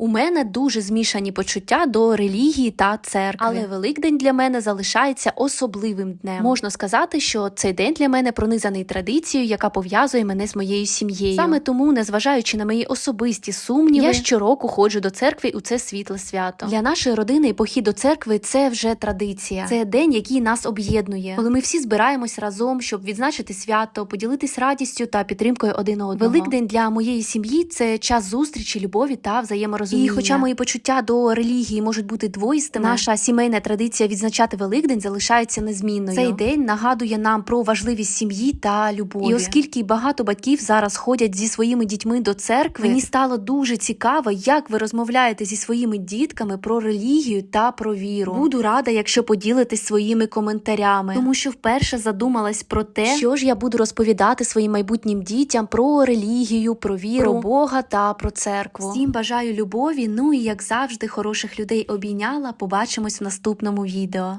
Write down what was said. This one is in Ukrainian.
У мене дуже змішані почуття до релігії та церкви. Але Великдень для мене залишається особливим днем. Можна сказати, що цей день для мене пронизаний традицією, яка пов'язує мене з моєю сім'єю. Саме тому, незважаючи на мої особисті сумніви, я щороку ходжу до церкви у це світле свято. Для нашої родини похід до церкви це вже традиція. Це день, який нас об'єднує, коли ми всі збираємось разом, щоб відзначити свято, поділитись радістю та підтримкою один одного. Великдень для моєї сім'ї це час зустрічі, любові та взаєморозуміння. І хоча мої почуття до релігії можуть бути двоїстими, наша сімейна традиція відзначати Великдень залишається незмінною. Цей день нагадує нам про важливість сім'ї та любові. І оскільки багато батьків зараз ходять зі своїми дітьми до церкви, мені стало дуже цікаво, як ви розмовляєте зі своїми дітками про релігію та про віру. Буду рада, якщо поділитесь своїми коментарями, тому що вперше задумалась про те, що ж я буду розповідати своїм майбутнім дітям про релігію, про віру, про Бога та про церкву. Всім бажаю любові. Ну і як завжди, хороших людей обійняла. Побачимось в наступному відео.